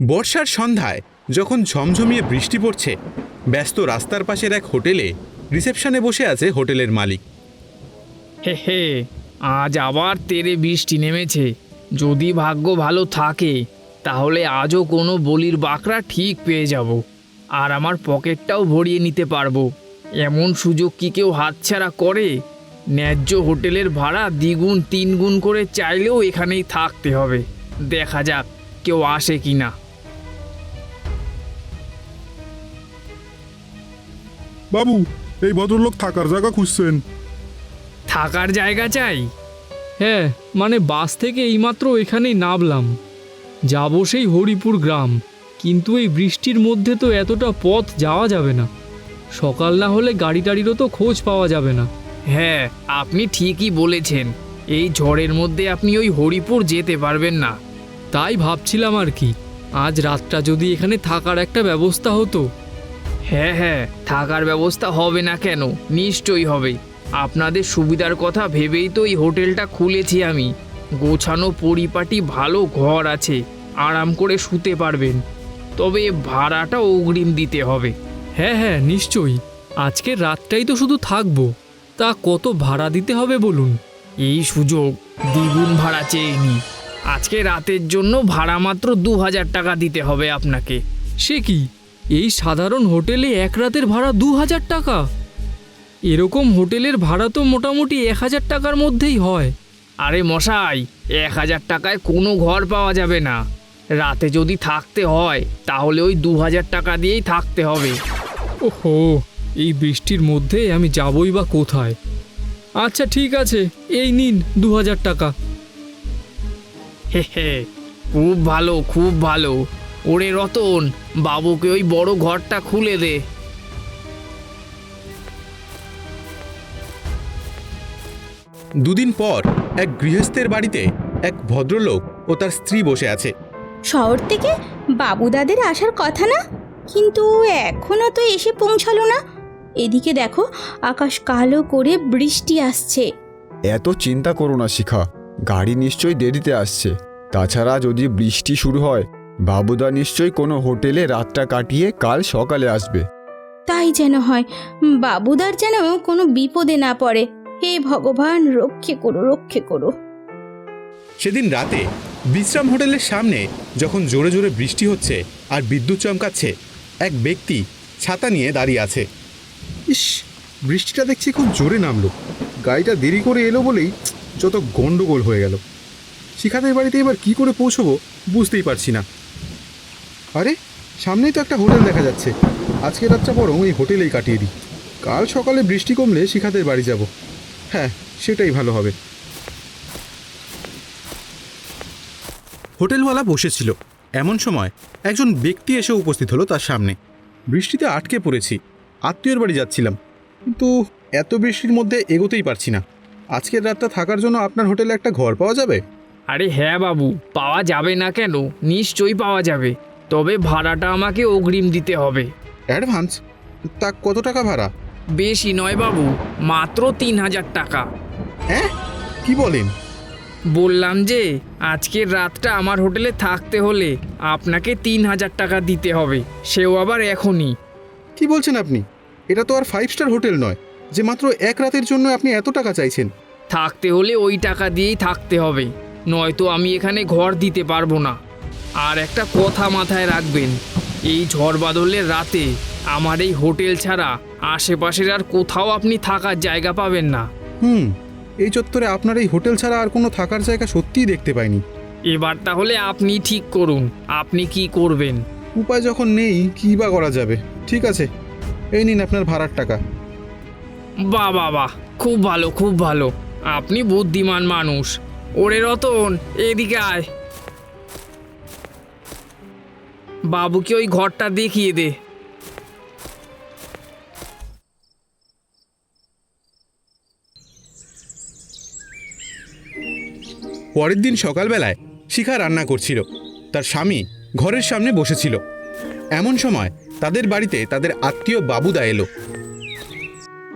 বর্ষার সন্ধ্যায় যখন ঝমঝমিয়ে বৃষ্টি পড়ছে, ব্যস্ত রাস্তার পাশের এক হোটেলে রিসেপশনে বসে আছে হোটেলের মালিক। হে হে, আজ আবার তেরে বৃষ্টি নেমেছে। যদি ভাগ্য ভালো থাকে, তাহলে আজও কোনো বলির বাকরা ঠিক পেয়ে যাব, আর আমার পকেটটাও ভরিয়ে নিতে পারব। এমন সুযোগ কি কেউ হাতছাড়া করে? ন্যায্য হোটেলের ভাড়া দ্বিগুণ, তিনগুণ করে চাইলেও এখানেই থাকতে হবে। দেখা যাক কেউ আসে কি না বাবু এই ভদ্রলোক থাকার জায়গা খুঁজছেন। থাকার জায়গা চাই? হ্যাঁ মানে বাস থেকে এইমাত্র এখানেই নামলাম। যাব সেই হরিপুর গ্রাম কিন্তু এই বৃষ্টির মধ্যে তো এতটা পথ যাওয়া যাবে না। সকাল না হলে গাড়ি টাড়িরও তো খোঁজ পাওয়া যাবে না। হ্যাঁ আপনি ঠিকই বলেছেন। এই ঝড়ের মধ্যে আপনি ওই হরিপুর যেতে পারবেন না। তাই ভাবছিলাম আর কি আজ রাতটা যদি এখানে থাকার একটা ব্যবস্থা হতো। হ্যাঁ হ্যাঁ থাকার ব্যবস্থা হবে না কেন? নিশ্চয়ই হবে। আপনাদের সুবিধার কথা ভেবেই তো এই হোটেলটা খুলেছি আমি। গোছানো পরিপাটি ভালো ঘর আছে আরাম করে শুতে পারবেন। তবে ভাড়াটা অগ্রিম দিতে হবে। হ্যাঁ হ্যাঁ নিশ্চয়ই। আজকে রাতটাই তো শুধু থাকব। তা কত ভাড়া দিতে হবে বলুন? এই সুযোগ দ্বিগুণ ভাড়া চেয়ে নি। আজকে রাতের জন্য ভাড়া মাত্র দু হাজার টাকা দিতে হবে আপনাকে। সে কি? এই সাধারণ হোটেলে এক রাতের ভাড়া দু হাজার টাকা। এরকম হোটেলের ভাড়া তো মোটামুটি এক হাজার টাকার মধ্যেই হয়। আরে মশাই এক হাজার টাকায় কোনো ঘর পাওয়া যাবে না। রাতে যদি থাকতে হয় তাহলে ওই দু হাজার টাকা দিয়েই থাকতে হবে। ওহো এই বৃষ্টির মধ্যে আমি যাবই বা কোথায়? আচ্ছা ঠিক আছে এই নিন দু হাজার টাকা। হে হে খুব ভালো খুব ভালো। ওরে রতন বাবুকে ওই বড় ঘরটা খুলে দে। দুদিন পর এক গৃহস্থের বাড়িতে এক ভদ্রলোক ও তার স্ত্রী বসে আছে। শহর থেকে বাবুদাদের আসার কথা না? কিন্তু এখনও তো এসে পৌঁছালো না। এদিকে দেখো আকাশ কালো করে বৃষ্টি আসছে। এত চিন্তা করো না শিখা। গাড়ি নিশ্চয়ই দেরিতে আসছে। তাছাড়া যদি বৃষ্টি শুরু হয় বাবুদা নিশ্চয়ই কোনো হোটেলে রাতটা কাটিয়ে কাল সকালে আসবে। তাই যেন হয় বাবুদার যেন কোনো বিপদে না পড়ে। হে ভগবান রক্ষে করো রক্ষে করো। সেদিন রাতে বিশ্রাম হোটেলের সামনে যখন জোরে জোরে বৃষ্টি হচ্ছে আর বিদ্যুৎ চমকাচ্ছে এক ব্যক্তি ছাতা নিয়ে দাঁড়িয়ে আছে। ইস বৃষ্টিটা দেখছি খুব জোরে নামলো। গাড়িটা দেরি করে এলো বলেই যত গন্ডগোল হয়ে গেল। শিখাদের বাড়িতে এবার কি করে পৌঁছবো বুঝতেই পারছি না। আরে, সামনেই তো একটা হোটেল দেখা যাচ্ছে। আজকে রাতটা বরং এই হোটেলেই কাটিয়ে দিই। কাল সকালে বৃষ্টি কমলে শিখাদের বাড়ি যাব। হ্যাঁ সেটাই ভালো হবে। হোটেলওয়ালা বসেছিল। এমন সময় একজন ব্যক্তি এসে উপস্থিত হলো তার সামনে। বৃষ্টিতে আটকে পড়েছি। আত্মীয়র বাড়ি যাচ্ছিলাম। কিন্তু এত বৃষ্টির মধ্যে এগোতেই পারছি না। আজকের রাতটা থাকার জন্য আপনার হোটেলে একটা ঘর পাওয়া যাবে? আরে হ্যাঁ বাবু, পাওয়া যাবে না কেন? নিশ্চয়ই পাওয়া যাবে। তবে ভাড়াটা আমাকে অগ্রিম দিতে হবে। অ্যাডভান্স? তা কত টাকা ভাড়া? বেশি নয় বাবু মাত্র তিন হাজার টাকা। হ্যাঁ? কি বলেন? বললাম যে আজকের রাতটা আমার হোটেলে থাকতে হলে আপনাকে তিন হাজার টাকা দিতে হবে সেও আবার এখনই। কি বলছেন আপনি? এটা তো আর ফাইভ স্টার হোটেল নয় যে মাত্র এক রাতের জন্য আপনি এত টাকা চাইছেন। থাকতে হলে ওই টাকা দিয়েই থাকতে হবে নয়তো আমি এখানে ঘর দিতে পারব না। আর একটা কথা মাথায় রাখবেন এই ঝড় বাদলের রাতে আমার এই হোটেল ছাড়া আশেপাশের আর কোথাও আপনি থাকার জায়গা পাবেন না। হুম এই চত্বরে আপনার এই হোটেল ছাড়া আর কোনো থাকার জায়গা সত্যিই দেখতে পাইনি। এবার তাহলে আপনি ঠিক করুন আপনি কি করবেন? উপায় যখন নেই কী বা করা যাবে? ঠিক আছে এই নিন আপনার ভাড়ার টাকা। বাহ বাহ বাহ খুব ভালো খুব ভালো। আপনি বুদ্ধিমান মানুষ। ওরে রতন এদিকে আয়। বাবুকে ওই ঘরটা দেখিয়ে দে। পরের দিন সকালবেলায় শিখা রান্না করছিল। তার স্বামী ঘরের সামনে বসেছিল। এমন সময় তাদের বাড়িতে তাদের আত্মীয় বাবুদা এলো।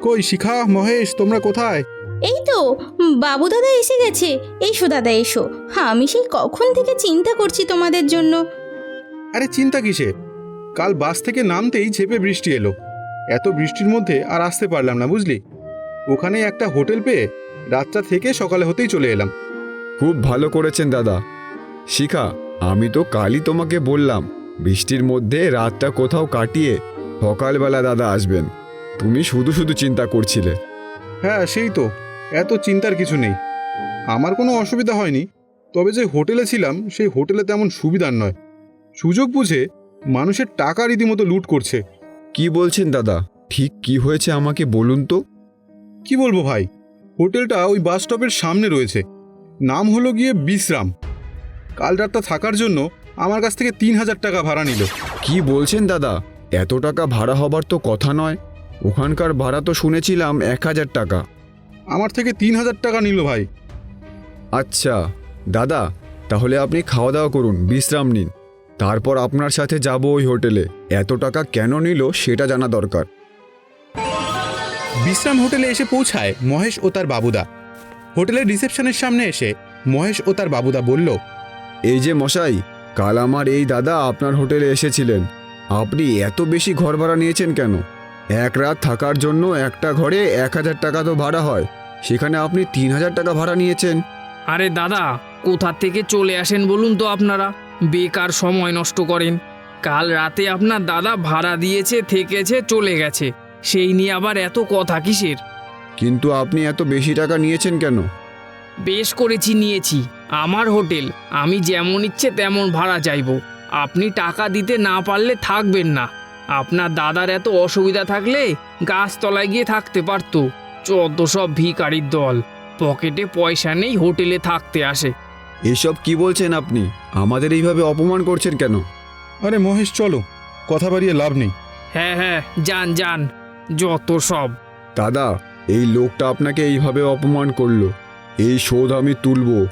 কই শিখা মহেশ তোমরা কোথায়? এই তো বাবু দাদা এসে গেছে। এসো দাদা এসো। হ্যাঁ আমি সেই কখন থেকে চিন্তা করছি তোমাদের জন্য। আরে চিন্তা কিসে? কাল বাস থেকে নামতেই ঝেপে বৃষ্টি এলো। এত বৃষ্টির মধ্যে আর আসতে পারলাম না বুঝলি? ওখানে একটা হোটেল পেয়ে রাতটা থেকে সকালে হতেই চলে এলাম। খুব ভালো করেছেন দাদা। শিখা আমি তো কালই তোমাকে বললাম বৃষ্টির মধ্যে রাতটা কোথাও কাটিয়ে সকালবেলা দাদা আসবেন। তুমি শুধু শুধু চিন্তা করছিলে। হ্যাঁ সেই তো। এত চিন্তার কিছু নেই। আমার কোনো অসুবিধা হয়নি। তবে যে হোটেলে ছিলাম সেই হোটেলে তেমন সুবিধার নয়। সুযোগ বুঝে মানুষের টাকা রীতিমতো লুট করছে। কি বলছেন দাদা? ঠিক কি হয়েছে আমাকে বলুন তো। কি বলব ভাই? হোটেলটা ওই বাস স্টপের সামনে রয়েছে। নাম হলো গিয়ে বিশ্রাম। কাল রাতটা থাকার জন্য আমার কাছ থেকে তিন হাজার টাকা ভাড়া নিল। কি বলছেন দাদা? এত টাকা ভাড়া হবার তো কথা নয়। ওখানকার ভাড়া তো শুনেছিলাম এক হাজার টাকা। আমার থেকে তিন হাজার টাকা নিল ভাই। আচ্ছা দাদা তাহলে আপনি খাওয়া দাওয়া করুন বিশ্রাম নিন। তারপর আপনার সাথে যাব ওই হোটেলে। এত টাকা কেন নিল সেটা জানা দরকার। বিশ্রাম হোটেলে এসে পৌঁছায় মহেশ ও তার বাবুদা। হোটেলের রিসেপশনের সামনে এসে মহেশ ও তার বাবুদা বলল এই যে মশাই কাল আমার এই দাদা আপনার হোটেলে এসেছিলেন। আপনি এত বেশি ঘর ভাড়া নিয়েছেন কেন? এক রাত থাকার জন্য একটা ঘরে এক হাজার টাকা তো ভাড়া হয়। সেখানে আপনি তিন হাজার টাকা ভাড়া নিয়েছেন। আরে দাদা কোথা থেকে চলে আসেন বলুন তো আপনারা? বেকার সময় নষ্ট করেন। কাল রাতে আপনার দাদা ভাড়া দিয়েছে থেকেছে চলে গেছে। সেই নিয়ে আবার এত কথা কিসের? কিন্তু আপনি এত বেশি টাকা নিয়েছেন কেন? বেশ করেছি নিয়েছি। আমার হোটেল আমি যেমন ইচ্ছে তেমন ভাড়া চাইব। আপনি টাকা দিতে না পারলে থাকবেন না। আপনার দাদার এত অসুবিধা থাকলে গাছতলায় গিয়ে থাকতে পারতো। চোদ্দ সব ভিকারির দল। পকেটে পয়সা নেই হোটেলে থাকতে আসে। এসব কি বলছেন আপনি? আমাদের এইভাবে অপমান করছেন কেন? আরে মহেশ চলো। কথা বাড়িয়ে লাভ নেই। হ্যাঁ হ্যাঁ যান যান। যত সব। দাদা এই লোকটা আপনাকে এইভাবে অপমান করল। এই শোধ আমি তুলবো।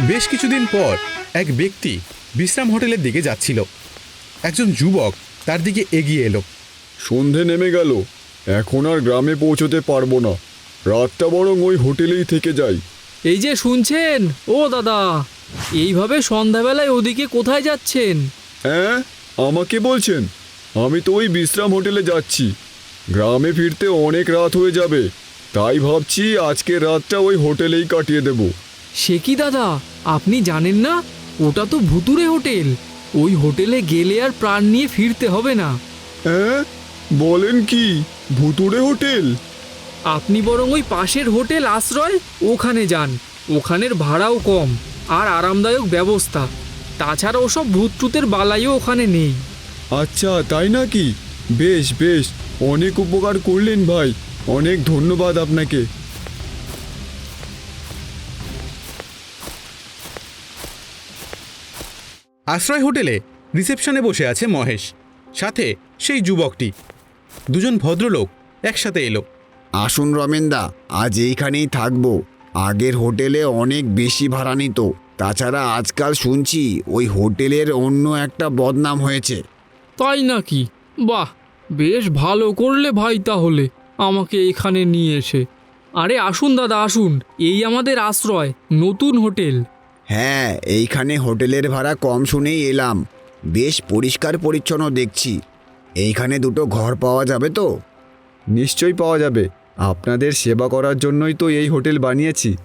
বেশ কিছুদিন পর এক ব্যক্তি বিশ্রাম হোটেলের দিকে যাচ্ছিল। একজন যুবক তার দিকে এগিয়ে এলো। সন্ধে নেমে গেল। এখন আর গ্রামে পৌঁছতে পারব না। রাতটা বরং ওই হোটেলেই থেকে যাই এই যে শুনছেন? ও দাদা এইভাবে সন্ধ্যাবেলায় ওদিকে কোথায় যাচ্ছেন? হ্যাঁ আমাকে বলছেন। আমি তো ওই বিশ্রাম হোটেলে যাচ্ছি। গ্রামে ফিরতে অনেক রাত হয়ে যাবে। তাই ভাবছি আজকে রাতটা ওই হোটেলেই কাটিয়ে দেব। সে কি দাদা? আপনি জানেন না? ওটা তো ভুতুরে হোটেল। ওই হোটেলে গেলে আর প্রাণ নিয়ে ফিরতে হবে না। হ্যাঁ? বলেন কি? ভুতুড়ে হোটেল? আপনি বরং ওই পাশের হোটেল আশ্রয় ওখানে যান। ওখানের ভাড়াও কম আর আরামদায়ক ব্যবস্থা। তাছাড়া ওসব ভূতটুতের বালাইও ওখানে নেই। আচ্ছা তাই নাকি? বেশ বেশ অনেক উপকার করলেন ভাই। অনেক ধন্যবাদ আপনাকে। আশ্রয় হোটেলে রিসেপশনে বসে আছে মহেশ সাথে সেই যুবকটি। দুজন ভদ্রলোক একসাথে এলো। আসুন রমেনদা আজ এইখানেই থাকব। আগের হোটেলে অনেক বেশি ভাড়া নিত। তাছাড়া আজকাল শুনছি ওই হোটেলের অন্য একটা বদনাম হয়েছে। তাই নাকি? বাহ বেশ ভালো করলে ভাই তাহলে আমাকে এখানে নিয়ে এসে। আরে আসুন দাদা আসুন। এই আমাদের আশ্রয় নতুন হোটেল। হ্যাঁ এইখানে হোটেলের ভাড়া কম শুনেই এলাম। বেশ পরিষ্কার পরিচ্ছন্ন দেখছি। এইখানে দুটো ঘর পাওয়া যাবে তো? নিশ্চয়ই পাওয়া যাবে। আপনাদের সেবা করার জন্যই তো এই হোটেল বানিয়েছি।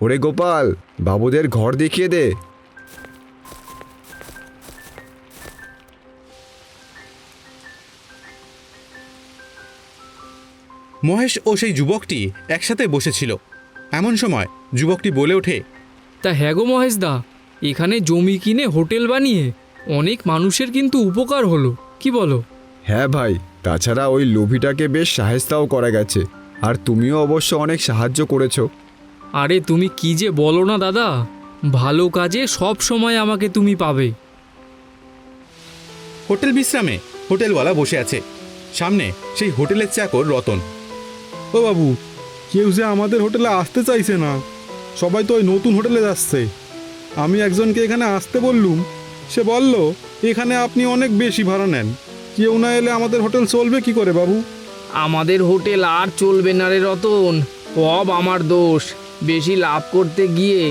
ওরে গোপাল বাবুদের ঘর দেখিয়ে দে। মহেশ ও সেই যুবকটি একসাথে বসেছিল। এমন সময় যুবকটি বলে ওঠে তা হ্যাঁ গো মহেশদা এখানে জমি কিনে হোটেল বানিয়ে অনেক মানুষের কিন্তু উপকার হলো কি বলো? হ্যাঁ ভাই তাছাড়া ওই লোভিটাকে বেশ সাহেস্তাও করা গেছে আর তুমিও অবশ্য অনেক সাহায্য করেছ। আরে তুমি কি যে বলো না দাদা ভালো কাজে সব সময় আমাকে তুমি পাবে। হোটেল বিশ্রামে হোটেলওয়ালা বসে আছে। সামনে সেই হোটেলের চাকর রতন। ও বাবু কেউ যে আমাদের হোটেলে আসতে চাইছে না। সবাই তো ওই নতুন হোটেলে যাচ্ছে। আমি একজনকে এখানে আসতে বললুম সে বলল এখানে আপনি অনেক বেশি ভাড়া নেন। কেউ না এলে আমাদের হোটেল চলবে কি করে বাবু? আমাদের হোটেল আর চলবে না রে রতন সব আমার দোষ। বেশি লাভ করতে গিয়ে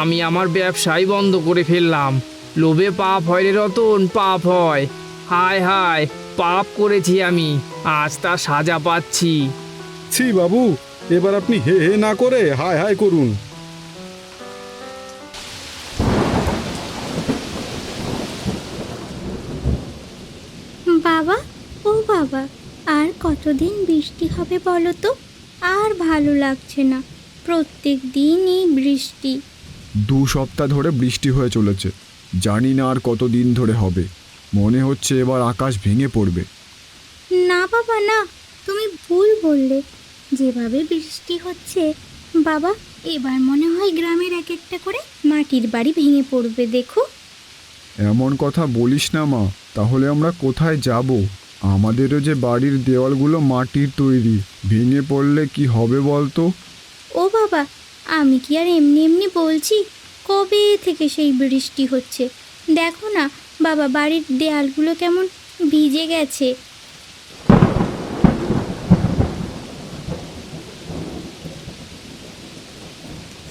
আমি আমার ব্যবসাই বন্ধ করে ফেললাম। লোভে পাপ হয় রে রতন পাপ হয়। হায় হায় পাপ করেছি আমি আজ তা সাজা পাচ্ছি। ছি বাবু এবার আপনি হে হে না করে হায় হায় করুন বাবা ও বাবা আর কতদিন বৃষ্টি হবে বলো তো? আর ভালো লাগছে না। প্রত্যেক দিনই বৃষ্টি। দু সপ্তাহ ধরে বৃষ্টি হয়ে চলেছে। জানি না আর কতদিন ধরে হবে। মনে হচ্ছে এবার আকাশ ভেঙে পড়বে। না বাবা না। তুমি ভুল বললে। যেভাবে বৃষ্টি হচ্ছে বাবা এবার মনে হয় গ্রামের এক একটা করে মাটির বাড়ি ভেঙে পড়বে দেখো। এমন কথা বলিস না মা। তাহলে আমরা কোথায় যাব? আমাদেরও যে বাড়ির দেওয়ালগুলো মাটির তৈরি, ভেঙে পড়লে কি হবে বলতো? ও বাবা, আমি কি আর এমনি এমনি বলছি? কবে থেকে সেই বৃষ্টি হচ্ছে? দেখো না, বাবা বাড়ির দেয়ালগুলো কেমন ভিজে গেছে।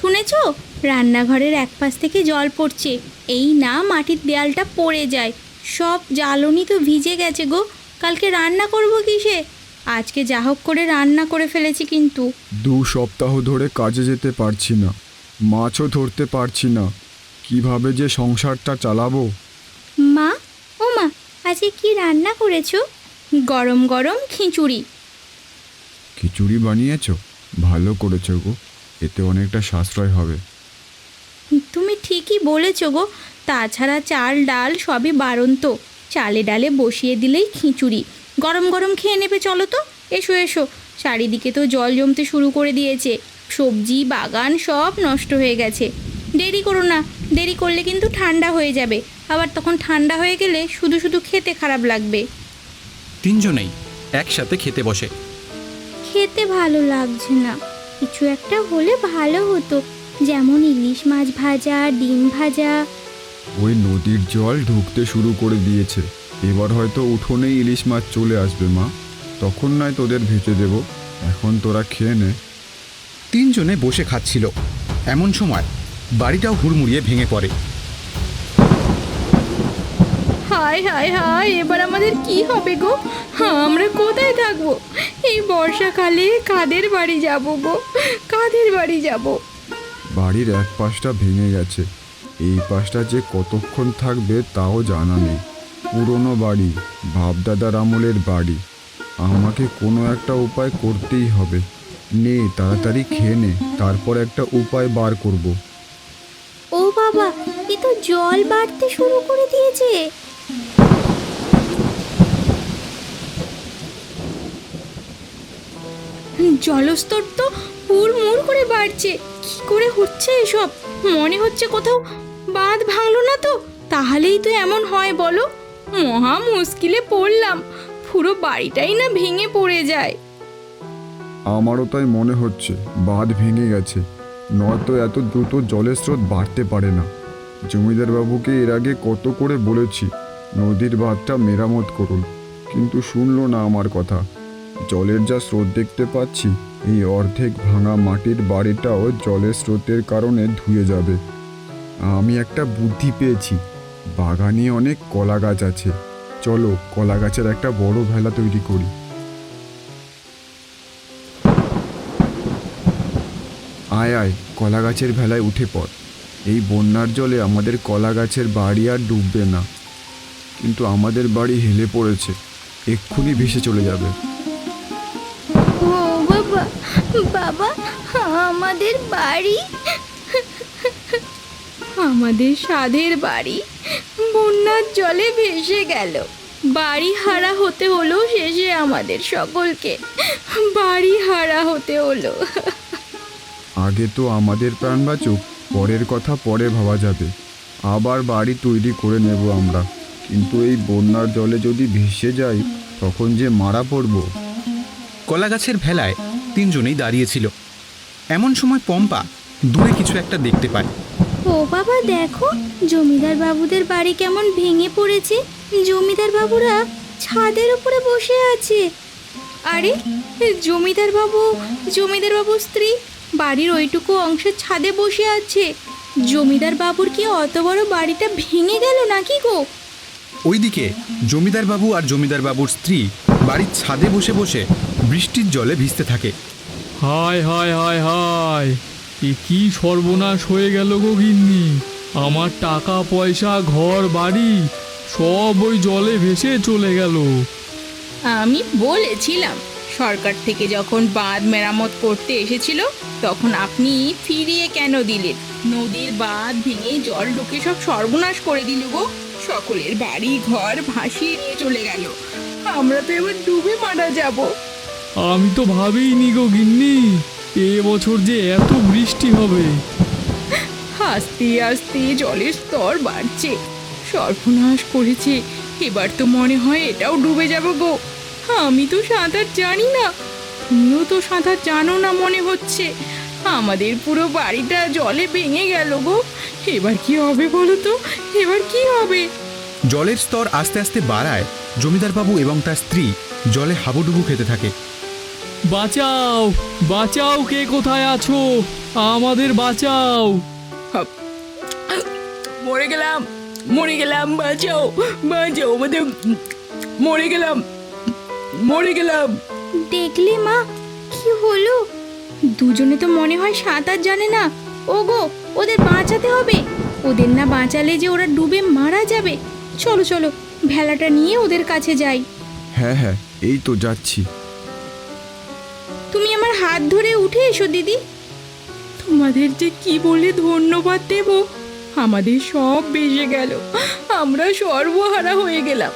শুনেছো? রান্নাঘরের এক পাশ থেকে জল পড়ছে। এই না মাটির দেয়ালটা পড়ে যায়। সব জ্বালনি তো ভিজে গেছে গো। কালকে রান্না করব কিসে? আজকে যা হোক করে রান্না করে ফেলেছি কিন্তু। দু সপ্তাহ ধরে কাজে যেতে পারছি না মাছও ধরতে পারছি না কীভাবে যে সংসারটা চালাবো? মা ও মা আজকে কি রান্না করেছ? গরম গরম খিচুড়ি। খিচুড়ি বানিয়েছো? ভালো করেছ গো এতে অনেকটা সাশ্রয় হবে। তুমি ঠিকই বলেছ গো তাছাড়া চাল ডাল সবই বারন্ত চালে ডালে বসিয়ে দিলেই খিচুড়ি। গরম গরম খেয়ে নেবে চলো তো। এসো এসো। চারিদিকে তো জল জমতে শুরু করে দিয়েছে। সবজি বাগান সব নষ্ট হয়ে গেছে। দেরি করো না দেরি করলে কিন্তু ঠান্ডা হয়ে যাবে। আবার তখন ঠান্ডা হয়ে গেলে শুধু শুধু খেতে খারাপ লাগবে। তিনজনেই একসাথে খেতে বসে। খেতে ভালো লাগছে না। কিছু একটা হলে ভালো হতো। যেমন ইলিশ মাছ ভাজা ডিম ভাজা ওই নদীর জল ঢুকতে শুরু করে দিয়েছে। এবার হয়তো উঠোনে ইলিশ মাছ চলে আসবে মা। তখন নয় তোদের ভেজে দেব। এখন তোরা খেয়ে নে। তিনজনে বসে খাচ্ছিল। এমন সময় বাড়িটাও হুড়মুড়িয়ে ভেঙে পড়ে। হায় হায় হায় এবার আমাদের কি হবে গো? হ্যাঁ আমরা কোথায় থাকব? এই বর্ষাকালে কাদের বাড়ি যাব গো? কাদের বাড়ি যাব? বাড়ির এক পাশটা ভেঙে গেছে। এই পাশটা যে কতক্ষণ থাকবে তাও জানা নেই। পুরনো বাড়ি বাপদাদার আমলের বাড়ি। আমাকে কোনো একটা উপায় করতেই হবে। নে তাড়াতাড়ি খেয়ে নে তারপর একটা উপায় বার করব। ও বাবা এ তো জল বাড়তে শুরু করে দিয়েছে। জলস্তর তো হুড়মুড় করে বাড়ছে। কি করে হচ্ছে এসব? মনে হচ্ছে কোথাও বাঁধ ভাঙলো না তো? তাহলেই তো এমন হয় বলো। মহা মুশকিলে পড়লাম। পুরো বাড়িটাই না ভেঙে পড়ে যায়। আমারও তাই মনে হচ্ছে, বাঁধ ভেঙে গেছে। নয়তো এত দ্রুত জলের স্রোত বাড়তে পারে না। জমিদার বাবুকে এর আগে কত করে বলেছি, নদীর বাঁধটা মেরামত করুন। কিন্তু শুনলো না আমার কথা। জলের যা স্রোত দেখতে পাচ্ছি, এই অর্ধেক ভাঙা মাটির বাড়িটাও জলের স্রোতের কারণে ধুয়ে যাবে। আমি একটা বুদ্ধি পেয়েছি। বাগানে অনেক কলা গাছ আছে। চলো কলা গাছের একটা বড় ভেলা তৈরি করি। আয় আয়, কলা গাছের ভেলায় উঠে পড়। এই বন্যার জলে আমাদের কলা গাছের বাড়ি আর ডুববে না। কিন্তু আমাদের বাড়ি হেলে পড়েছে। এক্ষুনি ভেসে চলে যাবে। বাবা, আমাদের বাড়ি? আমাদের সাধের বাড়ি। বন্যার জলে ভেসে গেল। বাড়ি হারা হতে হলো শেষে আমাদের সকলকে। বাড়ি হারা হতে হলো। আগে তো আমাদের প্রাণ বাঁচুক পরের কথা পরে ভাবা যাবে। আবার বাড়ি তৈরি করে নেব আমরা। কিন্তু এই বন্যার জলে যদি ভেসে যাই তখন যে মারা পড়ব। কলা গাছের ভেলায় তিনজনেই দাঁড়িয়েছিল এমন সময় পম্পা দূরে কিছু একটা দেখতে পায়। ও বাবা দেখো জমিদার বাবুদের বাড়ি কেমন ভেঙে পড়েছে। জমিদার বাবুরা ছাদের উপরে বসে আছে। আরে জমিদার বাবু জমিদার বাবুর স্ত্রী বাড়ির ওইটুকু অংশের ছাদে বসে আছে। জমিদার বাবুর কি অত বড় বাড়িটা ভেঙে গেল নাকি গো? ওইদিকে জমিদার বাবু আর জমিদার বাবুর স্ত্রী বাড়ির ছাদে বসে বসে বৃষ্টির জলে ভিজতে থাকে। হায় হায় হায় হায়। এ কি সর্বনাশ হয়ে গেল গো গিন্নি? আমার টাকা পয়সা ঘর বাড়ি সব ওই জলে ভেসে চলে গেল। আমি বলেছিলাম সরকার থেকে যখন বাঁধ মেরামত করতে এসেছিল তখন আপনি ফিরিয়ে কেন দিলেন? নদীর বাঁধ ভেঙে জল ঢুকে সব সর্বনাশ করে দিল গো। সকলের বাড়ি ঘর ভাসিয়ে নিয়ে চলে গেল। আমরা তো এবার ডুবে মারা যাব। আমি তো ভাবিনি গো গিন্নি। এ বছর যে এত বৃষ্টি হবে। আস্তে আস্তে জলের স্তর বাড়ছে। সর্বনাশ করেছে। এবার তো মনে হয় এটাও ডুবে যাব গো। আমি তো সাঁতার জানি না। তুমিও তো সাঁতার জানো না মনে হচ্ছে। আমাদের পুরো বাড়িটা জলে ভেঙে গেল গো। এবার কি হবে বলো তো? এবার কি হবে? জলের স্তর আস্তে আস্তে বাড়ায় জমিদার বাবু এবং তার স্ত্রী জলে হাবুডুবু খেতে থাকে। বাঁচাও বাঁচাও কে কোথায় আছো? আমাদের বাঁচাও। মরে গেলাম মরে গেলাম বাঁচাও বাঁচাও আমাদের মরে গেলাম মরে গেলাম। দেখলে মা কি হলো? দুজনে তো মনে হয় সাঁতার জানে না। ওগো ওদের বাঁচাতে হবে। ওদের না বাঁচালে যে ওরা ডুবে মারা যাবে। চলো চলো ভেলাটা নিয়ে ওদের কাছে যাই। হ্যাঁ হ্যাঁ এই তো যাচ্ছি। হাত ধরে উঠে এসো দিদি। তোমাদের যে কি বলে ধন্যবাদ দেব আমাদের সব বেজে গেল। আমরা সর্বহারা হয়ে গেলাম।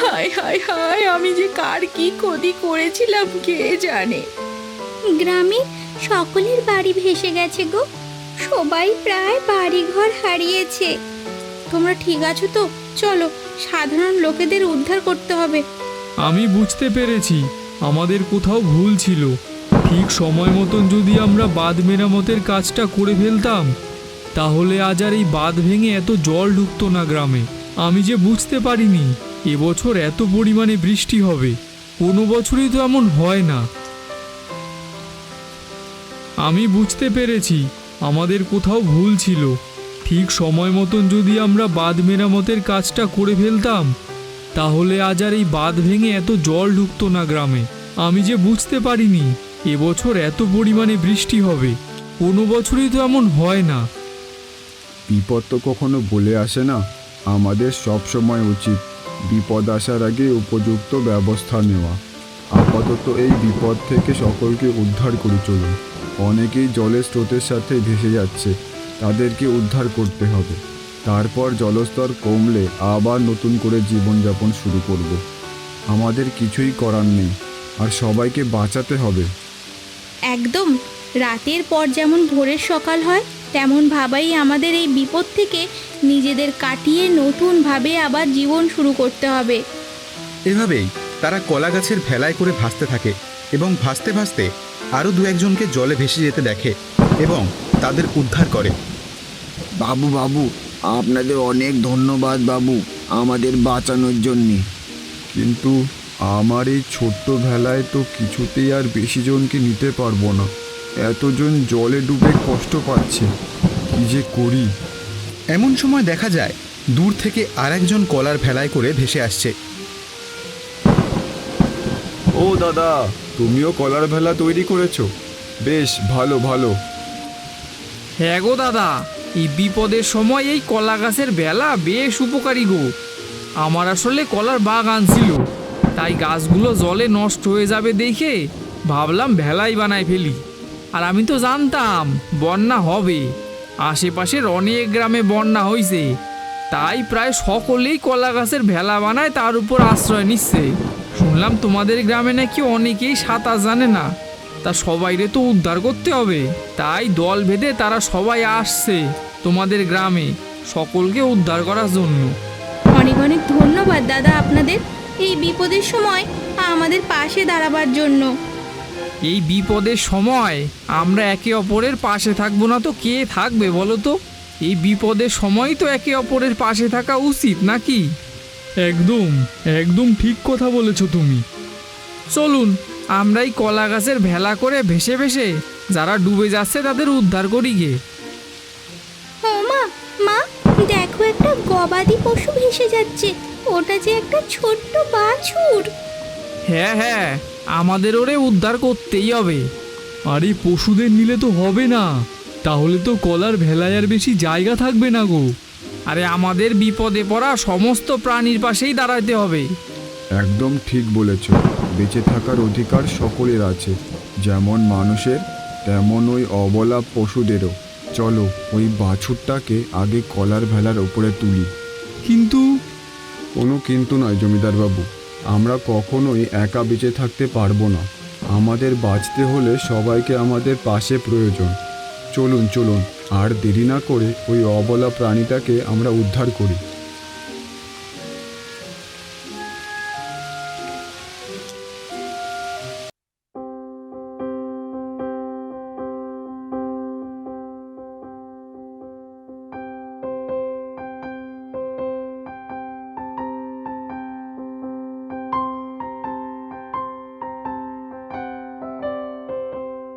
হায় হায় হায় আমি যে কার কি ক্ষতি করেছিলাম কে জানে? গ্রামে সকলের বাড়ি ভেসে গেছে গো। সবাই প্রায় বাড়িঘর হারিয়েছে। তোমরা ঠিক আছো তো? চলো সাধারণ লোকেদের উদ্ধার করতে হবে। আমি বুঝতে পেরেছি আমাদের কোথাও ভুল ছিল। ঠিক সময় মতন যদি আমরা বাঁধ মেরামতের কাজটা করে ফেলতাম, তাহলে আজ আর এই বাঁধ ভেঙে এত জল ঢুকতো না গ্রামে। আমি যে বুঝতে পারিনি এবছর এত পরিমাণে বৃষ্টি হবে, কোনো বছরই তো এমন হয় না। আমি বুঝতে পেরেছি, আমাদের কোথাও ভুল ছিল। ঠিক সময় মতন যদি আমরা বাঁধ মেরামতের কাজটা করে ফেলতাম, তাহলে আজ আর এই বাঁধ ভেঙে এত জল ঢুকতো না গ্রামে। আমি যে বুঝতে পারিনি এবছর এত পরিমাণে বৃষ্টি হবে। কোনো বছরই তো এমন হয় না। বিপদ তো কখনো বলে আসে না। আমাদের সব সময় উচিত বিপদ আসার আগে উপযুক্ত ব্যবস্থা নেওয়া। আপাতত এই বিপদ থেকে সকলকে উদ্ধার করে চলুন। অনেকেই জলের স্রোতের সাথে ভেসে যাচ্ছে। তাদেরকে উদ্ধার করতে হবে। তারপর জলস্তর কমলে আবার নতুন করে জীবনযাপন শুরু করব। আমাদের কিছুই করার নেই। আর সবাইকে বাঁচাতে হবে। একদম। রাতের পর যেমন ভোরের সকাল হয় তেমন ভাবাই আমাদের এই বিপদ থেকে নিজেদের কাটিয়ে নতুনভাবে আবার জীবন শুরু করতে হবে। এভাবেই তারা কলা গাছের ভেলায় করে ভাসতে থাকে এবং ভাসতে ভাসতে আরও দু একজনকে জলে ভেসে যেতে দেখে এবং তাদের উদ্ধার করে। বাবু বাবু আপনাদের অনেক ধন্যবাদ বাবু আমাদের বাঁচানোর জন্যে। কিন্তু আমার এই ছোট্ট ভেলায় তো কিছুতেই আর বেশি জনকে নিতে পারব না। এতজন জলে ডুবে কষ্ট পাচ্ছে। কি যে করি? এমন সময় দেখা যায় দূর থেকে আরেকজন কলার ভেলায় করে ভেসে আসছে। ও দাদা তুমিও কলার ভেলা তৈরি করেছ? বেশ ভালো ভালো। হ্যাঁ গো দাদা এই বিপদের সময় এই কলা গাছের বেলা বেশ উপকারী গো। আমার আসলে কলার বাগান ছিল। তাই গাছগুলো জলে নষ্ট হয়ে যাবে দেখে ভাবলাম ভেলাই বানাই ফেলি। আর আমি তো জানতাম বন্যা হবে। আশেপাশের অনেক গ্রামে বন্যা হয়েছে তাই প্রায় সকলেই কলা গাছের ভেলা বানায় তার উপর আশ্রয় নিচ্ছে। শুনলাম তোমাদের গ্রামে নাকি অনেকেই সাঁতার জানে না। তা সবাইরে তো উদ্ধার করতে হবে। তাই দল ভেদে তারা সবাই আসছে তোমাদের গ্রামে সকলকে উদ্ধার করার জন্য। অনেক অনেক ধন্যবাদ দাদা আপনাদের। এই বিপদের সময় আমাদের পাশে দাঁড়াবার জন্য। এই বিপদের সময় আমরা একে অপরের পাশে থাকব না তো কে থাকবে বলো তো? এই বিপদের সময় তো একে অপরের পাশে থাকা উচিত নাকি? একদম একদম ঠিক কথা বলেছ তুমি। চলুন আমরাই কলা গাছের ভেলা করে ভেসে ভেসে যারা ডুবে যাচ্ছে তাদের উদ্ধার করি গে। গবাদি পশু ভেসে যাচ্ছে। ওটা যে একটা ছোট্ট বাছুর। হ্যাঁ হ্যাঁ আমাদের ওরে উদ্ধার করতেই হবে। আরে পশুদের নিলে তো হবে না। তাহলে তো কলার ভেলায় আর বেশি জায়গা থাকবে না গো। আরে আমাদের বিপদে পড়া সমস্ত প্রাণীর পাশেই দাঁড়াতে হবে। একদম ঠিক বলেছ। বেঁচে থাকার অধিকার সকলের আছে। যেমন মানুষের তেমন ওই অবলা পশুদেরও। চলো, ওই বাছুরটাকে আগে কলার ভেলার ওপরে তুলি। কিন্তু কোনো কিন্তু নয় জমিদারবাবু, আমরা কখনোই একা বেঁচে থাকতে পারব না। আমাদের বাঁচতে হলে সবাইকে আমাদের পাশে প্রয়োজন। চলুন চলুন, আর দেরি না করে ওই অবলা প্রাণীটাকে আমরা উদ্ধার করি।